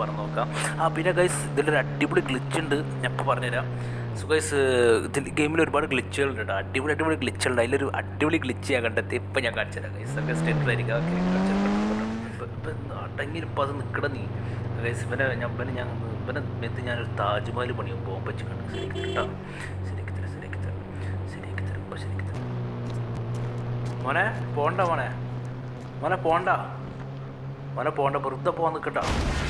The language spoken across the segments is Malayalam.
പറഞ്ഞു നോക്കാം ആ പിന്നെ ഗൈസ് ഇതിലൊരു അടിപൊളി ഗ്ലിച്ച് ഉണ്ട്. ഞാൻ ഇപ്പോൾ പറഞ്ഞുതരാം. സോ ഗൈസ് ഇതിൽ ഗെയിമിൽ ഒരുപാട് ഗ്ലിച്ചുകൾ ഉണ്ട് കേട്ടോ അടിപൊളി അടിപൊളി ഗ്ലിച്ചുകളുണ്ട് അതിലൊരു അടിപൊളി ഗ്ലിച്ച് ഞാൻ കണ്ടെത്തി. ഇപ്പം ഞാൻ കാണിച്ചു തരാം ഗൈസ് ഒക്കെ സ്റ്റെപ്പ് ആയിരിക്കും ഓക്കെ ഇപ്പം അത് നിൽക്കണം നീ. ഗൈസ് ഇവനെ ഞാൻ ഇവനെ ഞാൻ ഇവനെ മെത്ത് ഞാനൊരു താജ്മഹൽ പണിയും ബോംബ് വെച്ച് കണ്ടു ശരിക്കും കേട്ടോ. ശരിക്കും തരാം ശരിക്കും തരാം. ശരിക്കും തരാം ഇപ്പോൾ ശരിക്കും തരാം. മോനെ പോണ്ട മോനെ. മോനെ പോണ്ട. മോനെ പോണ്ട വെറുതെ പോകാൻ നിൽക്കട്ട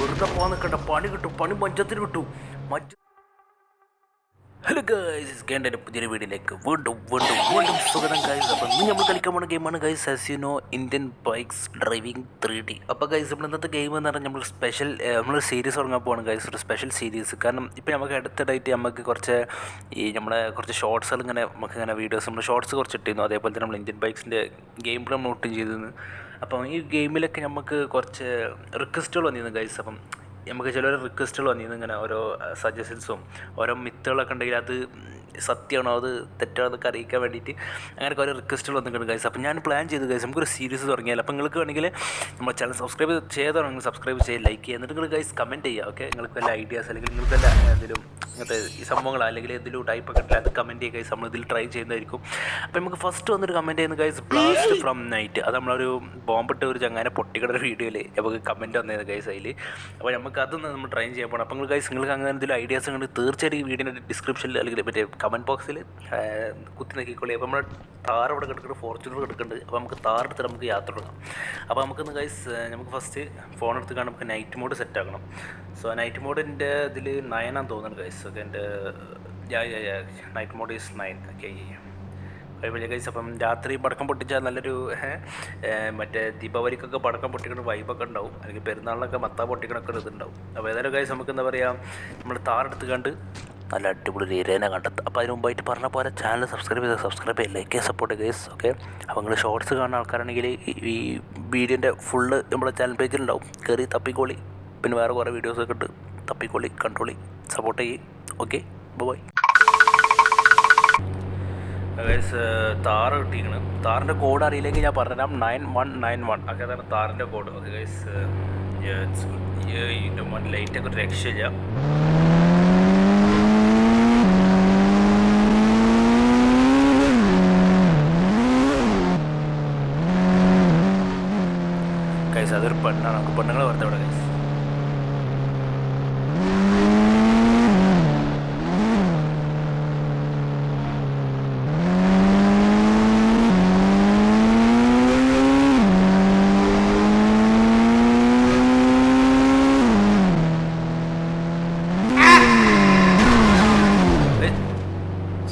വെറുതെ പോകാൻ നിൽക്കട്ട പണി കിട്ടും പണി മഞ്ചത്തിന് വിട്ടു മജ്ജ ഹലോ ഗൈസ് കേണ്ട പുതിയൊരു വീഡിയോയിലേക്ക് വീണ്ടും വീണ്ടും വീണ്ടും സ്വാഗതം ഗൈസ് അപ്പോൾ ഇന്ന് നമ്മൾ കളിക്കാൻ പോകുന്ന ഗെയിമാണ് guys അസിനോ Indian bikes driving three D അപ്പോൾ ഗൈസ് നമ്മൾ ഇന്നത്തെ ഗെയിം എന്ന് പറഞ്ഞാൽ നമ്മൾ സ്പെഷ്യൽ നമ്മൾ സീരീസ് തുടങ്ങാൻ പോകണം ഗൈസ് ഒരു സ്പെഷ്യൽ സീരീസ് കാരണം ഇപ്പോൾ നമുക്ക് അടുത്തിടായിട്ട് നമുക്ക് കുറച്ച് ഈ നമ്മളെ കുറച്ച് ഷോർട്സുകൾ ഇങ്ങനെ നമുക്ക് ഇങ്ങനെ വീഡിയോസ് നമ്മൾ ഷോർട്സ് കുറച്ച് ഇട്ടിരുന്നു. അതേപോലെ തന്നെ നമ്മൾ ഇന്ത്യൻ ബൈക്സിന്റെ ഗെയിം പ്ലേ നമ്മൾ ഒട്ടും ചെയ്തിരുന്നു. അപ്പം ഈ ഗെയിമിലൊക്കെ നമുക്ക് കുറച്ച് റിക്വസ്റ്റുകൾ വന്നിരുന്നു ഗൈസ് അപ്പം നമുക്ക് ചില റിക്വസ്റ്റുകൾ വന്നിരുന്നു ഇങ്ങനെ ഓരോ സജഷൻസും ഓരോ മിത്തുകളൊക്കെ ഉണ്ടെങ്കിൽ അത് സത്യമാണോ? അത് തെറ്റാണോ എന്നൊക്കെ അറിയിക്കാൻ വേണ്ടിയിട്ട് അങ്ങനെ കുറേ റിക്വസ്റ്റുകൾ വന്നിട്ടുണ്ട് ഗൈസ് അപ്പം ഞാൻ പ്ലാൻ ചെയ്തു ഗൈസ് നമുക്കൊരു സീരീസ് തുടങ്ങിയാൽ അപ്പം നിങ്ങൾക്ക് വേണമെങ്കിൽ നമ്മുടെ ചാനൽ സബ്സ്ക്രൈബ് ചെയ്തതാണെങ്കിൽ സബ്സ്ക്രൈബ് ചെയ്യുക ലൈക്ക് ചെയ്യുക എന്നിട്ട് നിങ്ങൾ ഗൈസ് കമന്റ് ചെയ്യുക ഓക്കെ നിങ്ങൾക്ക് വല്ല ഐഡിയാസ് അല്ലെങ്കിൽ നിങ്ങൾക്ക് വല്ല എന്തെങ്കിലും ഇങ്ങനത്തെ ഈ സംഭവങ്ങൾ അല്ലെങ്കിൽ എന്തെങ്കിലും ടൈപ്പ് ഒക്കെ ഉണ്ടെങ്കിൽ അത് കമന്റ് ചെയ്യുക നമ്മൾ ഇതിൽ ട്രൈ ചെയ്യുന്നതായിരിക്കും. അപ്പോൾ നമുക്ക് ഫസ്റ്റ് വന്നൊരു കമന്റ് ചെയ്യുന്ന ഗൈസ് ബ്ലാസ്റ്റ് ഫ്രം നൈറ്റ് അത് നമ്മളൊരു ബോംബിട്ട് ഒരു ചങ്ങനെ പൊട്ടിക്കട ഒരു വീഡിയോയിൽ നമുക്ക് കമന്റ് വന്നത് ഗൈസ് അതിൽ അപ്പോൾ നമുക്ക് അതൊന്ന് നമ്മൾ ട്രൈ ചെയ്യാൻ പോകണം അപ്പോൾ നിങ്ങൾ ഗൈസ് നിങ്ങൾക്ക് അങ്ങനെ എന്തെങ്കിലും ഐഡിയാസ് ഉണ്ടെങ്കിൽ തീർച്ചയായിട്ടും ഈ വീഡിയോന്റെ ഡിസ്ക്രിപ്ഷനിൽ അല്ലെങ്കിൽ മറ്റേ കമന്റ് ബോക്സിൽ കുത്തി നോക്കിക്കോളി അപ്പോൾ നമ്മൾ താർ ഇവിടെ കിടക്കുന്നുണ്ട് ഫോർച്യൂണർ കിടക്കുന്നുണ്ട് അപ്പോൾ നമുക്ക് താർ എടുത്തിട്ട് നമുക്ക് യാത്ര തുടങ്ങാം. അപ്പോൾ നമുക്കൊന്ന് ഗൈസ് നമുക്ക് ഫസ്റ്റ് ഫോൺ എടുത്ത് കാണാൻ നമുക്ക് നൈറ്റ് മോഡ് സെറ്റ് ആക്കണം. സോ നൈറ്റ് മോഡിന്റെ ഇതിൽ നയനാന്ന് തോന്നുന്നുണ്ട് ഗൈസ് ഓക്കെ എന്റെ night mode is nine okay വലിയ ഗൈസ് അപ്പം രാത്രി പടക്കം പൊട്ടിച്ചാൽ നല്ലൊരു മറ്റേ ദീപാവലിക്കൊക്കെ പടക്കം പൊട്ടിക്കുന്ന വൈബൊക്കെ ഉണ്ടാവും. അല്ലെങ്കിൽ പെരുന്നാളിനൊക്കെ മത്ത പൊട്ടിക്കണൊക്കെ ഒരു ഇതുണ്ടാവും. അപ്പോൾ ഏതായാലും ഗൈസ് നമുക്ക് എന്താ പറയുക നമ്മൾ താറെടുത്ത് കണ്ട് നല്ല അടിപൊളി ഒരു ഏരിയനെ കണ്ടെത്തും. അപ്പോൾ അതിന് മുമ്പായിട്ട് പറഞ്ഞ പോലെ ചാനൽ സബ്സ്ക്രൈബ് ചെയ്ത് സബ്സ്ക്രൈബ് ചെയ്യുക ലൈക്ക് ചെയ്യുക സപ്പോർട്ട് ഗൈസ് ഓക്കെ അപ്പോൾ നിങ്ങൾ ഷോർട്സ് കാണുന്ന ആൾക്കാരാണെങ്കിൽ ഈ- വീഡിയോന്റെ ഫുള്ള് നമ്മുടെ ചാനൽ പേജിലുണ്ടാവും കയറി തപ്പിക്കോളി. പിന്നെ വേറെ കുറേ വീഡിയോസൊക്കെ ഉണ്ട്. തപ്പിക്കോളി കണ്ട്രോളി സപ്പോർട്ട് ചെയ്യും ഓക്കെ ബൈ ഗൈസ് താറ് കിട്ടിയിരിക്കണം. താറിന്റെ കോഡ് അറിയില്ലെങ്കിൽ ഞാൻ പറഞ്ഞുതരാം. നയൻ വൺ നയൻ വൺ ഒക്കെ അതാണ് താറിന്റെ കോഡ് ഓക്കെ ഗൈസ് ഇതിന്റെ ലൈറ്റൊക്കെ ഒരു രക്ഷയില്ല. ഗൈസ് അതൊരു പെണ്ണാണ് നമുക്ക് പെണ്ണുങ്ങളെ വെറുതെ ഇവിടെ ഗൈസ്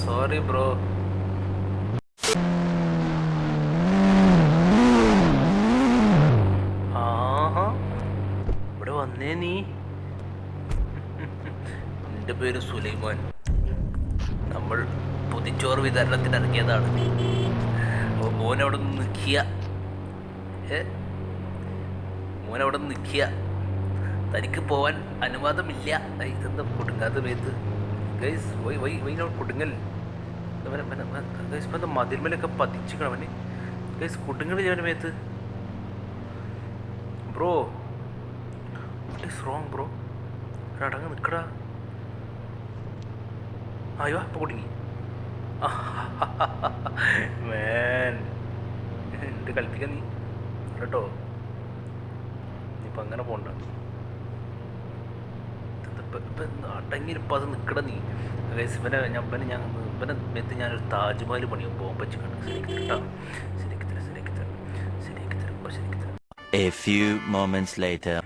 സോറി ബ്രോ ആഹാ ഇവിടെ വന്നേ നീ? എന്റെ പേര് സുലൈമാൻ. നമ്മൾ പൊതിച്ചോറ് വിതരണത്തിന് ഇറങ്ങിയതാണ് അപ്പോൾ അവിടെ നിന്ന് നിൽക്കുക ഏ മോനവിടെ നിന്ന് നിൽക്കുക തനിക്ക് പോവാൻ അനുവാദമില്ല. ഇതെന്താ കൊടുങ്ങാത്ത മേത്ത് ഗൈസ് വൈ വൈ വൈ കൊടുങ്ങൽ. ഗൈസ് ഇപ്പം മതിൽമലൊക്കെ പതിച്ചിക്കണം അവന്? ഗൈസ് കൊടുങ്ങൽ ഞാൻ മേത്ത്. ബ്രോ ഈസ് റോങ് ബ്രോ അടങ്ങ് നിൽക്കടാ അയ്യോ ഇപ്പോൾ കുടുങ്ങി. മേൻ എന്ത് കളിപ്പിക്കാൻ നീ? കേട്ടോ? ഇപ്പം അങ്ങനെ പോണ്ട. അടങ്ങിയിരിപ്പോൾ അത് നിൽക്കട നീ. ഇവനെ ഞാൻ ഇവനെ ഞാൻ ഇവനെ മെത്ത് ഞാനൊരു താജ്മഹൽ പണിയും. ബോംബ് വെച്ച് കണ്ടു. ശരിക്ക് കേട്ടോ ശരിക്ക് ശരിക്ക് ശരിക്ക് ശരിക്ക് A few moments later.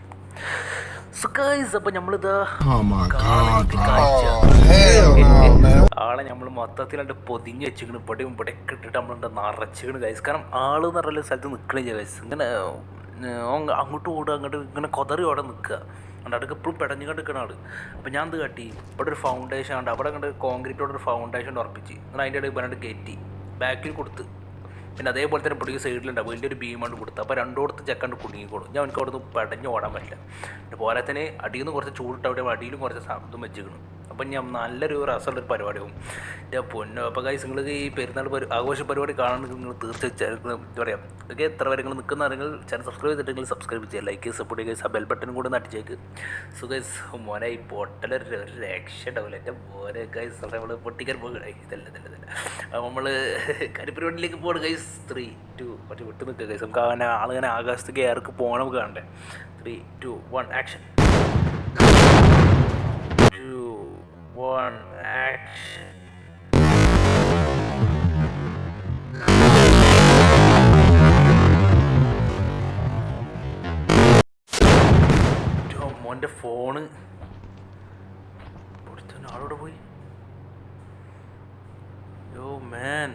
No, man. ആളെ നമ്മൾ മൊത്തത്തിലാണ്ട് പൊതിഞ്ഞ് വെച്ചിക്കണ് ഇവിടെയും ഇവിടെയൊക്കെ ഇട്ടിട്ട് നമ്മളുണ്ട് നിറച്ചിക്കണ് ഗൈസ് കാരണം ആൾ എന്ന് പറയുന്ന സ്ഥലത്ത് നിൽക്കണില്ല ഗൈസ് ഇങ്ങനെ അങ്ങോട്ട് ഓടുക അങ്ങോട്ട് ഇങ്ങനെ കൊതറി അവിടെ നിൽക്കുക അതുകൊണ്ട് അവിടെ എപ്പോഴും പെടഞ്ഞു കണ്ടിരിക്കണ ആൾ. അപ്പം ഞാൻ എന്ത് കാട്ടി? ഇവിടെ ഒരു ഫൗണ്ടേഷൻ ഉണ്ട് അവിടെ കണ്ട് കോൺക്രീറ്റോടെ ഒരു ഫൗണ്ടേഷൻ ഉറപ്പിച്ച്. എന്നാൽ അതിന്റെ ഇടയിൽ പറഞ്ഞിട്ട് കയറ്റി. ബാക്കിൽ കൊടുത്ത്. പിന്നെ അതേപോലെ തന്നെ പുള്ളിക്ക് സൈഡിലുണ്ടാവും. വലിയൊരു ബീമാണ്ട് കൊടുത്ത്. അപ്പോൾ രണ്ടോടത്ത് ചെക്കണ്ട് കുടുങ്ങിക്കോളും. ഞാൻ എനിക്ക് അവിടെ നിന്ന് പടഞ്ഞ് ഓടാൻ പറ്റില്ല. പിന്നെ പോരാത്തന്നെ അടിയിൽ നിന്ന് കുറച്ച് ചൂടിട്ട് അവിടെ അടിയിലും കുറച്ച് സാധനം വെച്ചിരിക്കണം അപ്പം ഞാൻ നല്ലൊരു രസമുള്ളൊരു പരിപാടിയാവും എന്റെ പൊന്നു അപ്പോൾ കൈസ് നിങ്ങൾക്ക് ഈ പെരുന്നാൾ പരി ആഘോഷ പരിപാടി കാണണമെങ്കിൽ നിങ്ങൾ തീർച്ചയായും പറയുക ഓക്കെ എത്ര വരെ നിങ്ങൾ നിൽക്കുന്ന ആരെങ്കിൽ ചാനൽ സബ്സ്ക്രൈബ് ചെയ്തിട്ടുണ്ടെങ്കിൽ സബ്സ്ക്രൈബ് ചെയ്യുക ലൈക്ക് സപ്പോർട്ട് ചെയ്യുക ആ ബെൽ ബട്ടൺ കൂടെ നട്ടിച്ചേക്ക് സോ ഗൈസ് മോനെ ഈ പൊട്ടലൊരു ഒരു രക്ഷ ഉണ്ടാവില്ല. എന്റെ മോനെ ഗൈസ് നമ്മൾ പൊട്ടിക്കാൻ പോകണേ ഇതല്ല ഇതല്ല ഇതല്ല. അപ്പോൾ നമ്മൾ കരിപ്പരിപാടിയിലേക്ക് പോകണം ഗൈസ് ത്രീ ടു മറ്റേ വിട്ട് നിൽക്കുക ഗൈസ് നമുക്ക് അങ്ങനെ ആളിങ്ങനെ ആകാശത്തേക്ക് ഏർക്ക് പോകണം കാണണ്ടേ? Three two one action one action. മോന്റെ ഫോണ്. പൊടുത്തന്നെ ആളോടെ പോയി? യോ മാൻ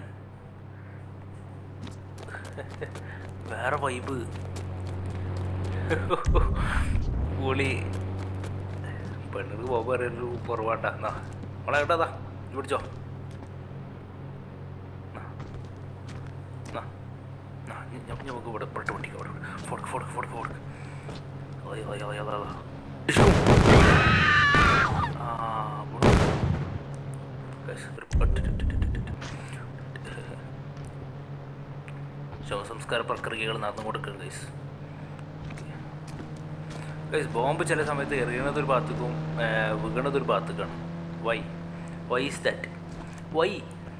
വേറെ വൈബ് പുളി പെണ്ണുക്ക് പോകുമ്പോൾ ഒരു കുറവാട്ടാ. എന്നാ മോളെ കേട്ടോ അതാ പിടിച്ചോ. നമുക്ക് ഇവിടെ പെട്ട് ഫോർക്ക് ഫോർക്ക് ഫോർക്ക് ഫോർക്ക് ഓയ് ഓയ് ഓയ്. ശവസംസ്കാര പ്രക്രിയകൾ നടന്നു കൊടുക്കുക ഗൈസ് ബോംബ് ചില സമയത്ത് എറിയണതൊരു ഭാഗത്തേക്കും വീണത് ഒരു ഭാഗത്തേക്കാണ്. Why why is that why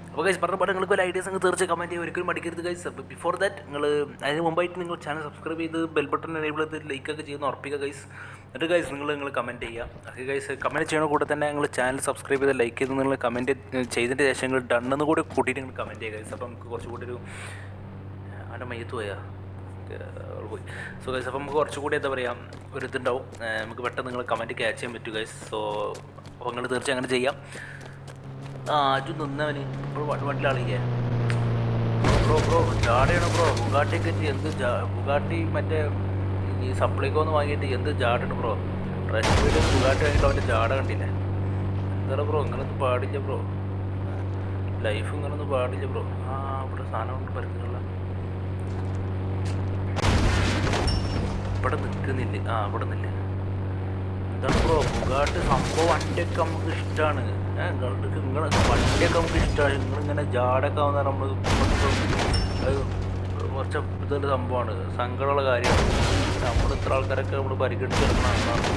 അപ്പോൾ ഗൈസ് പറഞ്ഞ പാട്ട് നിങ്ങൾക്ക് ഒരു ഐഡിയാസ് അങ്ങ് തീർച്ചയായും കമന്റ് ചെയ്യുക ഒരിക്കലും മടിക്കരുത് ഗൈസ് ബിഫോർ ദാറ്റ് നിങ്ങൾ അതിന് മുമ്പായിട്ട് നിങ്ങൾ ചാനൽ സബ്സ്ക്രൈബ് ചെയ്ത് ബെൽ ബട്ടൺ എനേബിൾ ചെയ്ത് ലൈക്കൊക്കെ ചെയ്യുന്ന ഉറപ്പിക്കുക ഗൈസ് എന്നിട്ട് ഗൈസ് നിങ്ങൾ നിങ്ങൾ കമന്റ് ചെയ്യുക. ഓക്കെ ഗൈസ് കമന്റ് ചെയ്യണ കൂടെ തന്നെ നിങ്ങൾ ചാനൽ സബ്സ്ക്രൈബ് ചെയ്ത് ലൈക്ക് ചെയ്ത് നിങ്ങൾ കമന്റ് ചെയ്തതിന്റെ ശേഷം നിങ്ങൾ ഡണ്ണെന്ന് കൂടി കൂട്ടിയിട്ട് നിങ്ങൾ കമന്റ് ചെയ്യുക ഗൈസ് അപ്പോൾ നമുക്ക് കുറച്ചുകൂടി ഒരു അവന്റെ മയ്യത്ത് പോയാ പോയി സോ ഗൈസ് അപ്പം നമുക്ക് കുറച്ചുകൂടി എന്താ പറയുക ഒരു ഇതുണ്ടാവും. നമുക്ക് പെട്ടെന്ന് നിങ്ങൾ കമന്റ് ക്യാച്ച് ചെയ്യാൻ പറ്റും ഗൈസ് സോ അപ്പോൾ നിങ്ങൾ തീർച്ചയായും അങ്ങനെ ചെയ്യാം. ആ അജു നിന്നവന് ഇപ്പോൾ വണ്ടിലാളിക്കേ ബ്രോ ബ്രോ ജാടയാണ് ബ്രോ. ബുഗാട്ടിയൊക്കെ എന്ത് ബുഗാട്ടി മറ്റേ ഈ സപ്ലൈക്കോ ഒന്ന് വാങ്ങിയിട്ട് എന്ത് ജാടാണ് ബ്രോ? റെസ്റ്റ് വീട് ബുഗാട്ടി വാങ്ങിയിട്ട് അവന്റെ ജാട കണ്ടില്ലേ? എന്താ ബ്രോ ഇങ്ങനൊന്നും പാടില്ല ബ്രോ. ലൈഫ് ഇങ്ങനൊന്നും പാടില്ല ബ്രോ. ആ ഇവിടെ സാധനം ഉണ്ട് പരക്കുള്ള ഇവിടെ നിൽക്കുന്നില്ല. ആ ഇവിടെ നിന്നില്ല. എന്താണ് ബുഗാട്ട് സംഭവം വണ്ടിയൊക്കെ നമുക്ക് ഇഷ്ടമാണ് നിങ്ങൾക്ക് നിങ്ങളെ വണ്ടിയൊക്കെ നമുക്ക് ഇഷ്ടമാണ് നിങ്ങളിങ്ങനെ ജാടൊക്കെ ആവുന്ന നമ്മൾ കുറച്ച് ഇതൊരു സംഭവമാണ് സങ്കടമുള്ള കാര്യമാണ്. നമ്മൾ ഇത്ര ആൾക്കാരൊക്കെ നമ്മൾ പരിഗണിച്ച് കിടക്കുന്ന ആളാണ്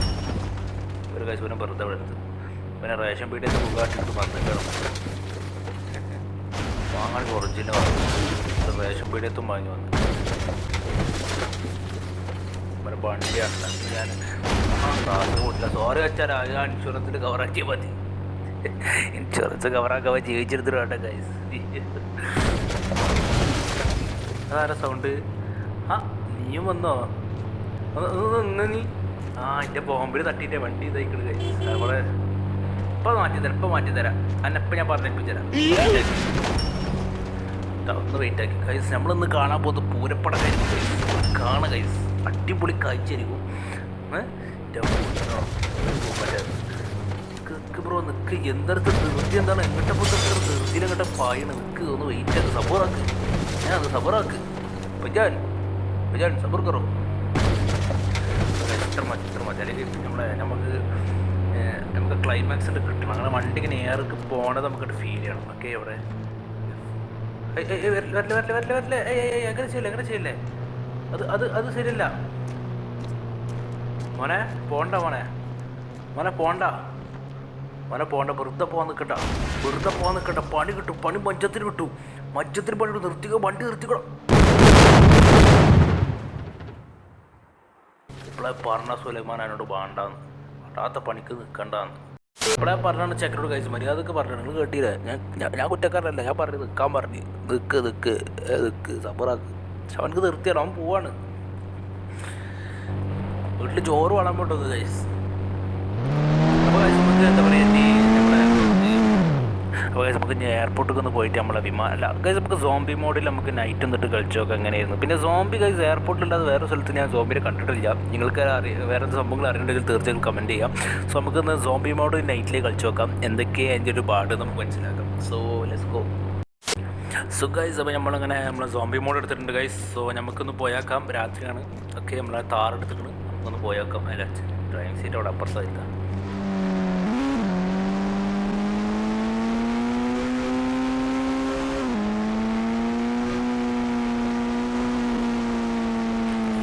ഒരു കാശ് വെറുതെ വിടരുത്. പിന്നെ റേഷൻ പീടിയിൽ ബുഗാട്ടിട്ട് വന്നിട്ടാണ് വാങ്ങാൻ ഒറിജിനൽ വാങ്ങി. റേഷൻ പീടിയത്തും വാങ്ങി വന്നു. ഒരു വണ്ടിയാണ് ഞാൻ കാസർഗോഡില്ല സോറി വെച്ചാൽ ആ ഇൻഷുറൻസിൽ കവറാക്കിയാൽ മതി. ഇൻഷുറൻസ് കവറാക്കാൻ ജീവിച്ചെടുത്തിട്ട് വേണ്ട ഗൈസ് അതാരാ സൗണ്ട് ആ നീയും വന്നോ? നിന്ന് നീ. ആ എന്റെ ബോംബിൽ തട്ടിന്റെ വണ്ടി ഇതായിക്കണ് ഗൈസ് മാറ്റി ഇപ്പം മാറ്റിത്തരാം ഇപ്പം മാറ്റിത്തരാം അന്നപ്പം ഞാൻ പറഞ്ഞേൽപ്പിച്ചരാം ഒന്ന് വെയിറ്റ് ആക്കി. കൈസ് നമ്മളിന്ന് കാണാൻ പോകുന്നത് പൂരപ്പടക്കായിരിക്കും കാണ കൈസ് അടിപൊളി കാഴ്ചയായിരിക്കും. ബ്രോ നിക്ക് എന്തടുത്ത് ധൃതി എന്താണ്? എങ്ങോട്ട് പോകുന്ന ധൃതിയിൽ അങ്ങോട്ട് പായണ? നിക്ക് ഒന്ന് വെയിറ്റ് ആക്ക്. സബറാക്ക് ഞാൻ അത് സബറാക്ക് പജാൻ പജാൻ സബർ കറോ? ഇത്ര മതി അല്ലെങ്കിൽ നമ്മളെ നമുക്ക് നമുക്ക് ക്ലൈമാക്സ് ഉണ്ട് കിട്ടണം. അങ്ങനെ വണ്ടി ഇങ്ങനെ ഏർക്ക് പോണത് നമുക്കിട്ട് ഫീൽ ചെയ്യണം. ഓക്കെ ഏയ് വരില്ല വരില്ല വരില്ല വരില്ല. അങ്ങനെ ചെയ്യില്ല അങ്ങനെ ചെയ്യില്ലേ? അത് അത് അത് ശരിയല്ല. മോനെ പോണ്ട മോനെ. മോനെ പോണ്ട. മോനെ പോണ്ട. വെറുതെ പോകാൻ നിൽക്കണ്ട വെറുതെ പോകാൻ നിൽക്കണ്ട പണി കിട്ടും. പണി മഞ്ചത്തിന് കിട്ടും. മഞ്ചത്തിന് പണി കിട്ടും നിർത്തിക്കോ. വണ്ടി നിർത്തിക്കണം ഇപ്പോഴേ പറഞ്ഞ സുലൈമാനോട് വേണ്ടാന്ന്. പറ്റാത്ത പണിക്ക് നിൽക്കണ്ടാന്ന് ഇപ്പോഴേ പറഞ്ഞാണ് ചെക്കനോട് കഴിച്ചു മര്യാദയ്ക്ക് പറഞ്ഞു നിങ്ങൾ കേട്ടില്ല? ഞാൻ ഞാൻ- കുറ്റക്കാരനല്ല. ഞാൻ പറഞ്ഞു നിൽക്കാൻ പറഞ്ഞു. നിൽക്ക് നിൽക്ക് നിൽക്ക് സബറാക്ക്. പക്ഷെ അവനക്ക് നിർത്തിയാണ് അവൻ പോവാണ്. വീട്ടിൽ ചോറ് വളാൻ പോട്ടത് ഗൈസ് അപ്പോൾ ഗൈസ് നമുക്ക് എന്താ പറയുക അപ്പോൾ ഗൈസ് നമുക്ക് എയർപോർട്ടിൽ ഒന്ന് പോയിട്ട് നമ്മളെ വിമാനം അല്ല ഗൈസ് നമുക്ക് സോംബി മോഡിൽ നമുക്ക് നൈറ്റ് എന്നിട്ട് കളിച്ചു നോക്കാം എങ്ങനെയായിരുന്നു? പിന്നെ സോംബി ഗൈസ് എയർപോർട്ടിലല്ലാതെ വേറെ സ്ഥലത്ത് ഞാൻ സോംബിനെ കണ്ടിട്ടില്ല. നിങ്ങൾക്ക് അറിയ വേറെ എന്ത് സംഭവങ്ങൾ അറിയണമെങ്കിൽ തീർച്ചയായും കമന്റ് ചെയ്യാം. സോ നമുക്ക് ഇന്ന് സോംബി മോഡിൽ നൈറ്റിലേക്ക് കളിച്ചു നോക്കാം എന്തൊക്കെയാണ് അതിന്റെ ഒരു പാട് നമുക്ക് മനസ്സിലാക്കാം. So let's go so guys അപ്പോൾ നമ്മളങ്ങനെ നമ്മൾ സോംബി മോഡ് എടുത്തിട്ടുണ്ട് ഗൈസ് സോ നമുക്കൊന്ന് പോയാക്കാം. രാത്രിയാണ്. ഓക്കെ നമ്മളെ താർ എടുത്തിട്ടുണ്ട് നമുക്കൊന്ന് പോയേക്കാം. അതിലെ ഡ്രൈവിംഗ് സീറ്റ് അവിടെ അപ്പുറത്തായിരിക്കാം.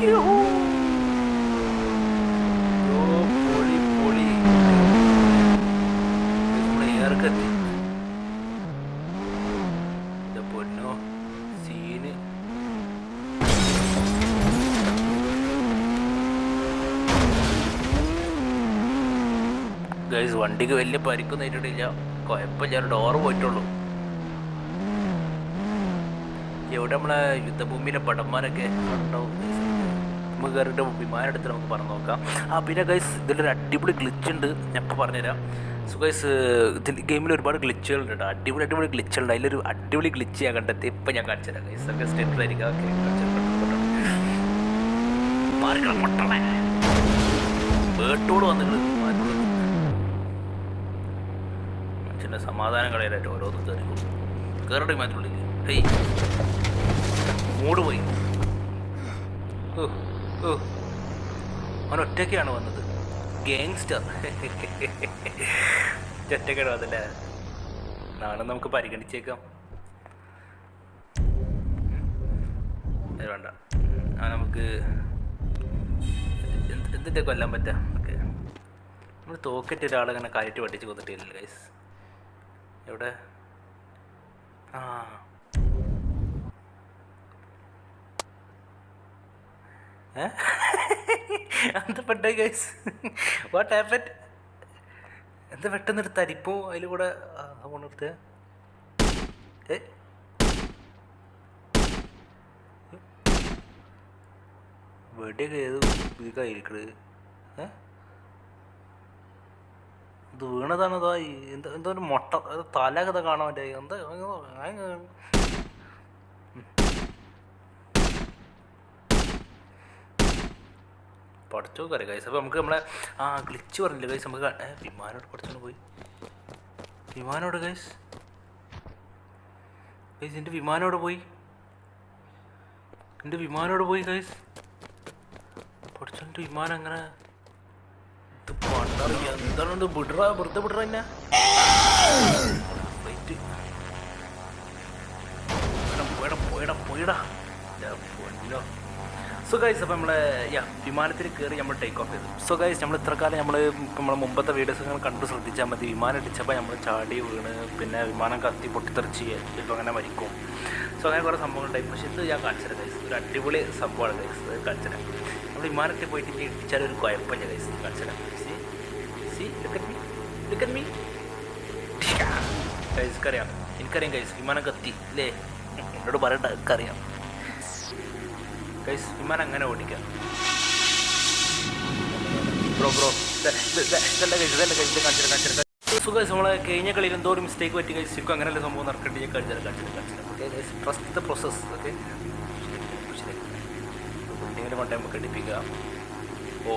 യൂഹൂ. വണ്ടിക്ക് വലിയ പരിക്കൊന്നും ഏറ്റിട്ടില്ല. കുഴപ്പമില്ല ഡോറ് പോയിട്ടുള്ളൂ. എവിടെ നമ്മളെ യുദ്ധഭൂമിയിലെ പടന്മാരൊക്കെ. നമുക്ക് കയറിയിട്ട് വിമാനം എടുത്ത് നമുക്ക് പറഞ്ഞു നോക്കാം. ആ പിന്നെ ഗൈസ് ഇതിലൊരു അടിപൊളി ഗ്ലിച്ച് ഉണ്ട്. ഞാൻ പറഞ്ഞുതരാം. സോ ഗൈസ് ഇതിൽ ഗെയിമിൽ ഒരുപാട് ഗ്ലിച്ചുകൾ ഉണ്ട് അടിപൊളി അടിപൊളി ഗ്ലിച്ചുകളുണ്ട് അതിലൊരു അടിപൊളി ഗ്ലിച്ച് ഞാൻ കണ്ടെത്തി. ഇപ്പം ഞാൻ കാണിച്ചു തരാം ഗൈസ് ഒക്കെ പൊട്ടണേ. വേട്ടോട് വന്നിട്ട് മനുഷ്യന്റെ സമാധാനം കളയാനായിട്ട് ഓരോന്നും കയറി കയറട്ടെ മാറ്റുള്ളിൽ ഹേയ്. മൂട് പോയി ഓ ഓ അവൻ ഒറ്റയ്ക്കാണ് വന്നത്. ഗാങ്സ്റ്റർ. ഒറ്റയ്ക്കാണ് വന്നല്ലേ? നാളെ നമുക്ക് പരിഗണിച്ചേക്കാം. വേണ്ട. ആ നമുക്ക് എന്ത് എന്തിന്റെ കൊല്ലാൻ പറ്റാം? ഓക്കെ. നമ്മൾ തോക്കിട്ട് ഒരാളങ്ങനെ കാര്യമായിട്ട് പഠിച്ച് കൊന്നിട്ടില്ല ഗൈസ് എവിടെ? ആ? എന്താ പെട്ടേ ഗൈസ് വാട്ട് ഹാപ്പൻ എന്താ പെട്ടെന്ന് എടുത്ത അരിപ്പോ അതിൽ കൂടെ പോണെടുത്ത് ഏ? വെടിയൊക്കെ ഏത് ഇതൊക്കെയിരിക്കണ് ഏ? ഇത് വീണതാണ് ഇതായി എന്താ എന്തോ ഒരു മൊട്ട തലകഥ കാണാൻ പറ്റിയ എന്താ പഠിച്ചു കറി കൈസ് അപ്പോൾ നമുക്ക് നമ്മളെ ആ ഗ്ലിച്ച് പറഞ്ഞില്ല കൈസ് നമുക്ക് വിമാനോട് പഠിച്ചോണ്ട് പോയി. വിമാനോട് കൈസ് കൈസ് എന്റെ വിമാനോട് പോയി. എന്റെ വിമാനോട് പോയി കൈസ് പഠിച്ചോണ്ട് വിമാനം അങ്ങനെ എന്താണ് വിടറ? വെറുതെ വിടറ Wait. പോയടാ പോയടാ പോയടാ. സോ ഗൈസ് അപ്പോൾ നമ്മളെ യാ വിമാനത്തിൽ കയറി നമ്മൾ ടേക്ക് ഓഫ് ചെയ്തു. സോ ഗൈസ് നമ്മൾ ഇത്ര കാലം നമ്മൾ നമ്മളെ മുമ്പത്തെ വീഡിയോസ് നിങ്ങൾ കണ്ടു ശ്രദ്ധിച്ചാൽ മതി. വിമാനം ഇടിച്ചപ്പോൾ നമ്മൾ ചാടി വീണ് പിന്നെ വിമാനം കത്തി പൊട്ടിത്തെറിച്ച് ചിലപ്പോൾ അങ്ങനെ മരിക്കും. സോ അങ്ങനെ കുറേ സംഭവങ്ങളുണ്ടായി പക്ഷേ ഇത് ഞാൻ കാണിച്ചത് ഗൈസ് ഒരു അടിപൊളി സംഭവമാണ് ഗൈസ് കാണിച്ചത് നമ്മൾ വിമാനത്തിൽ പോയിട്ട് ഇടിച്ചാൽ ഒരു കുഴപ്പമില്ല ഗൈസ് കാണിച്ചത് സി ലുക്ക് മീ ഗൈസ് അറിയാം എനിക്കറിയാം ഗൈസ് വിമാനം കത്തി അല്ലേ എന്നോട് പറയണ്ട എനിക്കറിയാം ഗൈസ് വിമാനം അങ്ങനെ ഓടിക്കാം ബ്രോ ബ്രോ ഇതല്ല ഗൈസ് ഇതല്ല ഗൈസ് ഇത് കാണിച്ചിട്ട് കാണിച്ചിട്ട് സോ ഗൈസ് നമ്മളെ കഴിഞ്ഞ കളിയിൽ എന്തോ ഒരു മിസ്റ്റേക്ക് പറ്റി ഗൈസ് ശരിക്കും അങ്ങനെയല്ല സംഭവം നടക്കേണ്ടി okay guys trust the process okay ബിൽഡിങ്ങിൽ കൊണ്ട് നമുക്ക് എടുപ്പിക്കാം ഓ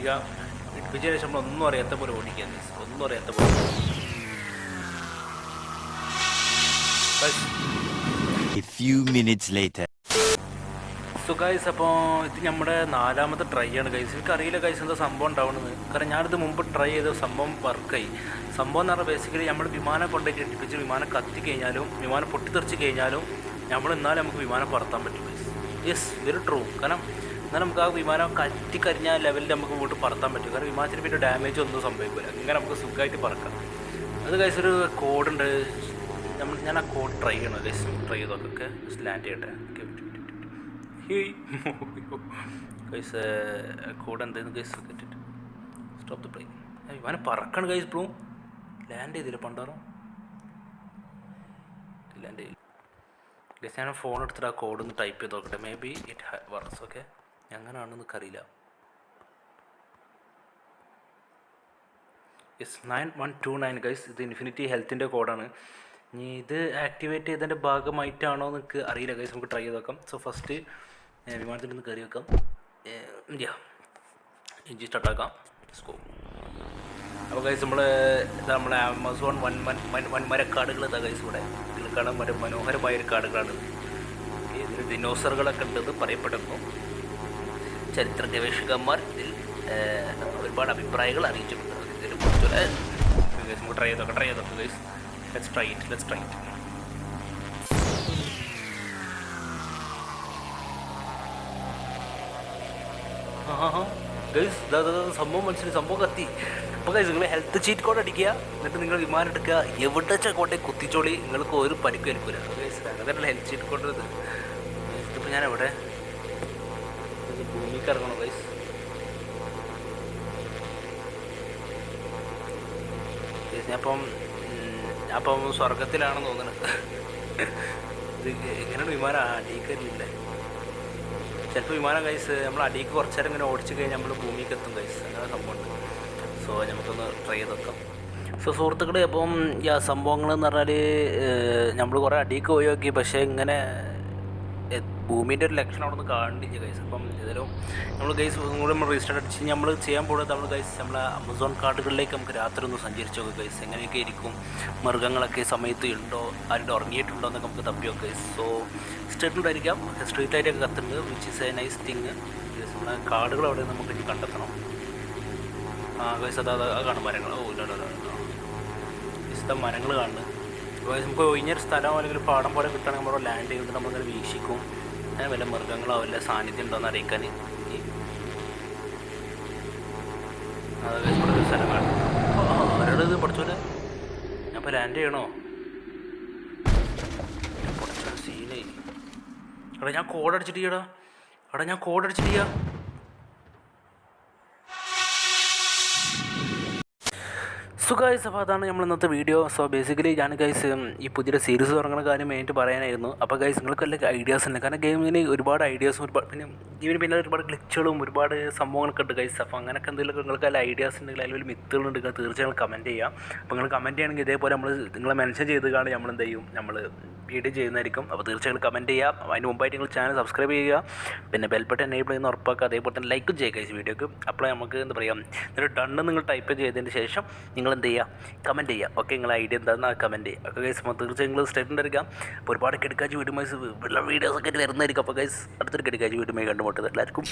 എടുപ്പിക്കുക എടുപ്പിച്ചതിന് ശേഷം നമ്മൾ ഒന്നും അറിയാത്ത പോലെ ഓടിക്കുക ഒന്നും അറിയാത്ത പോലെ. Guys A few minutes later. So guys അപ്പോൾ ഇത് നമ്മുടെ നാലാമത്തെ ട്രൈ ആണ് ഗൈസ് എനിക്ക് അറിയില്ല ഗൈസ് എന്താ സംഭവം ഉണ്ടാവുന്നത്. കാരണം ഞാനിത് മുമ്പ് ട്രൈ ചെയ്ത സംഭവം വർക്കായി സംഭവം എന്ന് പറഞ്ഞാൽ ബേസിക്കലി നമ്മൾ വിമാനം കൊണ്ടേക്ക് ഇട്ടിപ്പിച്ച് വിമാനം കത്തി കഴിഞ്ഞാലും വിമാനം പൊട്ടിത്തെറിച്ച് കഴിഞ്ഞാലും നമ്മൾ എന്നാലും നമുക്ക് വിമാനം പറത്താൻ പറ്റും ഗൈസ് യെസ് വെരി ട്രൂ കാരണം എന്നാൽ നമുക്ക് ആ വിമാനം കത്തിക്കരിഞ്ഞ ലെവലിൽ നമുക്ക് ഇങ്ങോട്ട് പറത്താൻ പറ്റും. കാരണം വിമാനത്തിന് പിന്നെ ഡാമേജ് ഒന്നും സംഭവിക്കില്ല ഇങ്ങനെ നമുക്ക് സുഖമായിട്ട് പറക്കാം. അത് ഗൈസ് ഒരു കോഡുണ്ട് നമ്മൾ ഞാൻ ആ കോഡ് ട്രൈ ചെയ്യണം? ഗൈസ് ട്രൈ ചെയ്തൊക്കെ ലാൻഡ് ചെയ്യട്ടെ. ഗൈസ് കോഡ് എന്തായിരുന്നു? ഗൈസ് സ്റ്റോപ്പ് ദ പ്ലെയിൻ വിമാനം പറക്കണം ഗൈസ് ഇപ്പോഴും ലാൻഡ് ചെയ്തില്ല പണ്ടാറോ? ലാൻഡ് ചെയ്യില്ല ഗൈസ് ഞാൻ ഫോൺ എടുത്തിട്ട് ആ കോഡ് ഒന്ന് ടൈപ്പ് ചെയ്ത് നോക്കട്ടെ. Maybe it works okay എങ്ങനെയാണെന്ന് അറിയില്ല S nine one two nine guys ഇത് ഇൻഫിനിറ്റി ഹെൽത്തിന്റെ കോഡാണ് ഇനി ഇത് ആക്ടിവേറ്റ് ചെയ്തതിന്റെ ഭാഗമായിട്ടാണോ എന്ന് അറിയില്ല ഗൈസ് നമുക്ക് ട്രൈ ചെയ്ത് നോക്കാം. സോ ഫസ്റ്റ് വിമാനത്തിൽ നിന്ന് കയറി വെക്കാം. ഇന്ത്യ. എഞ്ചി സ്റ്റാർട്ടാക്കാം സ്കോ അപ്പോൾ ഗൈസ് നമ്മൾ ഇതാ നമ്മളെ ആമസോൺ വൻ വൻ വൻ വൻമര കാടുകൾ ഇതാ ഗൈസ് ഇവിടെ. ഇതിൽ കാണാൻ വളരെ മനോഹരമായ ഒരു കാടുകളാണ് ഇതിൽ ദിനോസറുകളൊക്കെ ഉണ്ടെന്ന് പറയപ്പെടുന്നു. ചരിത്ര ഗവേഷകന്മാർ ഇതിൽ ഒരുപാട് അഭിപ്രായങ്ങൾ അറിയിച്ചിട്ടുണ്ട്. ലെറ്റ്സ് സംഭവം മനസ്സിലായി. സംഭവം കത്തി. അപ്പോൾ ഗൈസ് നിങ്ങൾ ഹെൽത്ത് ചീറ്റ് കോഡ് അടിക്കുക. എന്നിട്ട് നിങ്ങൾ വിമാനം എടുക്കുക. എവിടെ വെച്ചാൽ കോട്ടെ? കുത്തിച്ചോളി. നിങ്ങൾക്ക് ഒരു പരിക്കും ഏൽക്കില്ല ഗൈസ് അങ്ങനെയുള്ള ഹെൽത്ത് ചീറ്റ് കോഡ് ഇത് ഇതിപ്പോൾ ഞാൻ എവിടെ ഇത് ഭൂമിക്ക് ഇറങ്ങണം ഗൈസ് അപ്പം അപ്പം സ്വർഗത്തിലാണെന്ന് തോന്നുന്നത് ഇത് എങ്ങനെയാണ് വിമാനം അടിക്കലില്ലേ ചിലപ്പോൾ വിമാനം കൈസ് നമ്മൾ അടിയിക്ക് കുറച്ച് നേരം ഇങ്ങനെ ഓടിച്ചു കഴിഞ്ഞാൽ നമ്മൾ ഭൂമിക്ക് എത്തും കൈസ് അങ്ങനെ സംഭവമുണ്ട്. സോ നമുക്കൊന്ന് ട്രൈ ചെയ്ത് നോക്കാം. സോ സുഹൃത്തുക്കളെ അപ്പം ഈ സംഭവങ്ങൾ എന്ന് പറഞ്ഞാൽ നമ്മൾ കുറേ അടിയിക്ക് പോയി നോക്കി. പക്ഷേ ഇങ്ങനെ ഭൂമിന്റെ ഒരു ലക്ഷണം അവിടെ നിന്ന് കാണുന്നില്ല ഗൈസ് അപ്പം ഏതായാലും നമ്മൾ ഗൈസ് കൂടെ നമ്മൾ റീസ്റ്റാർട്ട് അടിച്ച് നമ്മൾ ചെയ്യാൻ പോകുന്നത് നമ്മൾ ഗൈസ് നമ്മൾ ആമസോൺ കാർഡുകളിലേക്ക് നമുക്ക് രാത്രി ഒന്ന് സഞ്ചരിച്ച് നോക്കുക ഗൈസ് എങ്ങനെയൊക്കെ ഇരിക്കും മൃഗങ്ങളൊക്കെ സമയത്ത് ഉണ്ടോ ആരുടെ ഉറങ്ങിയിട്ടുണ്ടോ എന്നൊക്കെ നമുക്ക് തപ്പി നോക്കുക ഗൈസ് സോ സ്ട്രീറ്റ് ഉണ്ടായിരിക്കാം സ്ട്രീറ്റ് ലൈറ്റൊക്കെ കത്തുന്നുണ്ട് which is a nice thing guys നമ്മളെ കാർഡുകൾ അവിടെ നമുക്ക് കണ്ടെത്തണം. ആ ഗൈസ് അതാ കാണും മരങ്ങൾ. ഓ ഇല്ല ഇഷ്ടം മരങ്ങൾ കാണുന്നത് നമുക്ക് ഒഴിഞ്ഞൊരു സ്ഥലം അല്ലെങ്കിൽ പാടം പോലെ കിട്ടുകയാണെങ്കിൽ നമ്മൾ ലാൻഡ് ചെയ്തിട്ട് നമ്മളിങ്ങനെ വീക്ഷിക്കും. വല്ല മൃഗങ്ങളോ വല്ല സാന്നിധ്യം ഉണ്ടോ എന്ന് അറിയിക്കാൻ അതൊക്കെ ഇവിടെ സ്ഥലമാണ് സ്ഥലം അവരോട് ഇത് പഠിച്ചോലെ? ഞാൻ ഇപ്പോൾ ലാൻഡ് ചെയ്യണോ? സീനായി എടാ ഞാൻ കോഡ് അടിച്ചിട്ട് ചെയ്യടാ എടാ ഞാൻ കോഡ് അടിച്ചിട്ട് ചെയ്യാം സോ ഗൈസ് അപ്പോൾ അതാണ് നമ്മൾ ഇന്നത്തെ വീഡിയോ സോ ബേസിക്കലി ഞാൻ ഗൈസ് ഈ പുതിയൊരു സീരീസ് തുടങ്ങുന്ന കാര്യം മെയിനായിട്ട് പറയാനായിരുന്നു. അപ്പോൾ ഗൈസ് നിങ്ങൾക്ക് വല്ല ഐഡിയാസ് ഉണ്ട്? കാരണം ഗെയിമിന് ഒരുപാട് ഐഡിയാസും ഒരുപാട് പിന്നെ ഗെയിമിന് പിന്നെ ഒരുപാട് ഗ്ലിച്ചുകളും ഒരുപാട് സംഭവങ്ങളൊക്കെ ഉണ്ട് ഗൈസ് അപ്പോൾ അങ്ങനെയൊക്കെ എന്തെങ്കിലും നിങ്ങൾക്ക് വല്ല ഐഡിയാസ് ഉണ്ടെങ്കിൽ അതിൽ മിത്തുകളുണ്ടെങ്കിൽ തീർച്ചയായും കമന്റ് ചെയ്യാം. അപ്പോൾ നിങ്ങൾ കമന്റ് ചെയ്യണമെങ്കിൽ ഇതേപോലെ നമ്മൾ നിങ്ങളെ മെൻഷൻ ചെയ്ത് കാണും നമ്മൾ എന്ത് ചെയ്യും? നമ്മൾ വീഡിയോ ചെയ്യുന്നതായിരിക്കും. അപ്പോൾ തീർച്ചയായും കമന്റ് ചെയ്യാം. അതിന് മുമ്പായിട്ട് നിങ്ങൾ ചാനൽ സബ്സ്ക്രൈബ് ചെയ്യുക. പിന്നെ ബെൽബട്ടൺ എനേബിൾ ചെയ്യുന്ന ഉറപ്പാക്കുക. അതേപോലെ തന്നെ ലൈക്കും ചെയ്യുക ഈ വീഡിയോക്ക് അപ്പോൾ നമുക്ക് എന്താ പറയുക ഒരു ഡണ്ണ് നിങ്ങൾ ടൈപ്പ് ചെയ്തതിന് ശേഷം നിങ്ങൾ എന്ത് ചെയ്യുക കമന്റ് ചെയ്യുക ഓക്കെ നിങ്ങൾ ഐഡിയ എന്താണെന്ന് കമന്റ് ചെയ്യുക ഓക്കെ ഗൈസ് തീർച്ചയായും നിങ്ങൾ സ്റ്റേറ്റ് എടുക്കാം അപ്പോൾ ഒരുപാട് കിടക്കാച്ച് വീഡിയോസ് ഒക്കെ വീഡിയോസൊക്കെ വരുന്നതായിരിക്കും അപ്പോൾ ഗൈസ് അടുത്തൊരു കിടക്കാച്ച് വീട്ടുമായി കണ്ടുമുട്ടത് എല്ലാവർക്കും